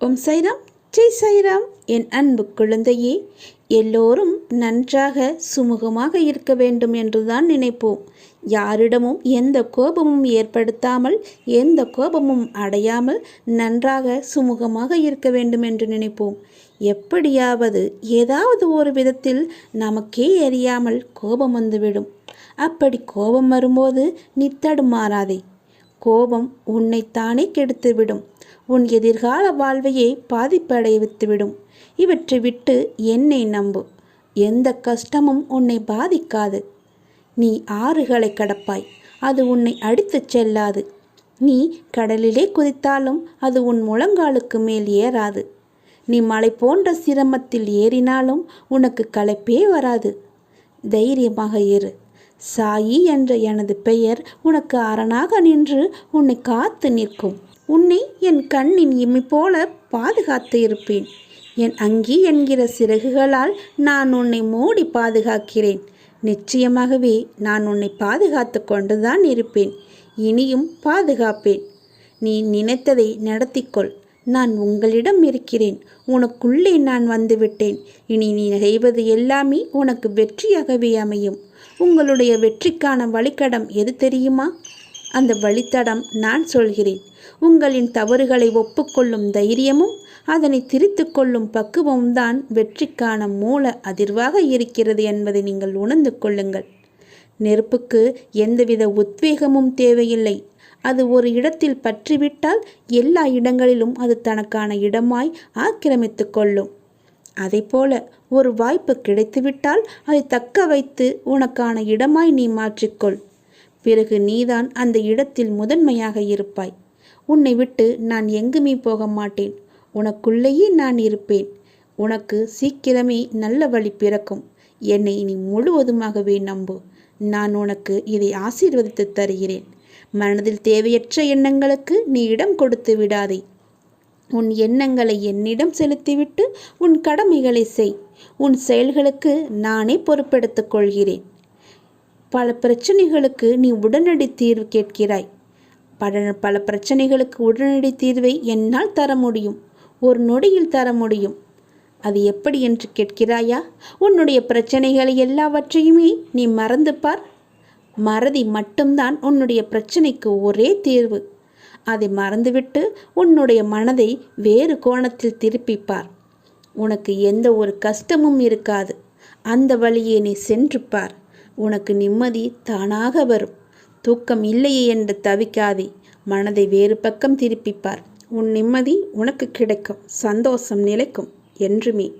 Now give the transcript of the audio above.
ஓம் சைராம். ஜெய் சைராம். என் அன்பு குழந்தையே எல்லோரும் நன்றாக சுமூகமாக இருக்க வேண்டும் என்றுதான் நினைப்போம். யாரிடமும் எந்த கோபமும் ஏற்படுத்தாமல் எந்த கோபமும் அடையாமல் நன்றாக சுமூகமாக இருக்க வேண்டும் என்று நினைப்போம். எப்படியாவது ஏதாவது ஒரு விதத்தில் நமக்கே அறியாமல் கோபம் வந்துவிடும். அப்படி கோபம் வரும்போது நீ தடுமாறாதே கோபம் உன்னைத்தானே கெடுத்துவிடும். உன் எதிர்கால வாழ்வையே பாதிப்படைவித்துவிடும். இவற்றை விட்டு என்னை நம்பு. எந்த கஷ்டமும் உன்னை பாதிக்காது. நீ ஆறுகளை கடப்பாய். அது உன்னை அடித்துச் செல்லாது. நீ கடலிலே குதித்தாலும் அது உன் முழங்காலுக்கு மேல் ஏறாது. நீ மலை போன்ற சிரமத்தில் ஏறினாலும் உனக்கு களைப்பே வராது. தைரியமாக இரு. சாயி என்ற எனது பெயர் உனக்கு அரணாக நின்று உன்னை காத்து நிற்கும். உன்னை என் கண்ணின் இமை போல பாதுகாத்து இருப்பேன். என் அங்கி என்கிற சிறகுகளால் நான் உன்னை மூடி பாதுகாக்கிறேன். நிச்சயமாகவே நான் உன்னை பாதுகாத்து கொண்டுதான் இருப்பேன். இனியும் பாதுகாப்பேன். நீ நினைத்ததை நடத்திக்கொள். நான் உங்களிடம் இருக்கிறேன். உனக்குள்ளே நான் வந்துவிட்டேன். இனி நீ செய்வது எல்லாமே உனக்கு வெற்றியாகவே அமையும். உங்களுடைய வெற்றிக்கான வழிக்கடம் எது தெரியுமா? அந்த வழித்தடம் நான் சொல்கிறேன். உங்களின் தவறுகளை ஒப்புக்கொள்ளும் தைரியமும் அதனை திரித்து கொள்ளும் பக்குவமும் தான் வெற்றிக்கான மூல அதிர்வாக இருக்கிறது என்பதை நீங்கள் உணர்ந்து கொள்ளுங்கள். நெருப்புக்கு எந்தவித உத்வேகமும் தேவையில்லை. அது ஒரு இடத்தில் பற்றிவிட்டால் எல்லா இடங்களிலும் அது தனக்கான இடமாய் ஆக்கிரமித்து கொள்ளும். அதை போல ஒரு வாய்ப்பு கிடைத்துவிட்டால் அதை தக்க வைத்து உனக்கான இடமாய் நீ மாற்றிக்கொள். பிறகு நீதான் அந்த இடத்தில் முதன்மையாக இருப்பாய். உன்னை விட்டு நான் எங்குமே போக மாட்டேன். உனக்குள்ளேயே நான் இருப்பேன். உனக்கு சீக்கிரமே நல்ல வழி பிறக்கும். என்னை இனி முழுவதுமாகவே நம்பு. நான் உனக்கு இதை ஆசீர்வதித்து தருகிறேன். மனதில் தேவையற்ற எண்ணங்களுக்கு நீ இடம் கொடுத்து விடாதே. உன் எண்ணங்களை என்னிடம் செலுத்திவிட்டு உன் கடமைகளை செய். உன் செயல்களுக்கு நானே பொறுப்பெடுத்துக் கொள்கிறேன். பல பிரச்சனைகளுக்கு நீ உடனடி தீர்வு கேட்கிறாய். பல பல பிரச்சனைகளுக்கு உடனடி தீர்வை என்னால் தர முடியும். ஒரு நொடியில் தர முடியும். அது எப்படி என்று கேட்கிறாயா? உன்னுடைய பிரச்சனைகளை எல்லாவற்றையுமே நீ மறந்து பார். மறதி மட்டும்தான் உன்னுடைய பிரச்சனைக்கு ஒரே தீர்வு. அதை மறந்துவிட்டு உன்னுடைய மனதை வேறு கோணத்தில் திருப்பிப்பார். உனக்கு எந்த ஒரு கஷ்டமும் இருக்காது. அந்த வழியே நீ சென்று பார். உனக்கு நிம்மதி தானாக வரும். தூக்கம் இல்லையே என்று தவிக்காதே. மனதை வேறு பக்கம் திருப்பிப்பார். உன் நிம்மதி உனக்கு கிடைக்கும். சந்தோஷம் நிலைக்கும். என்றுமே.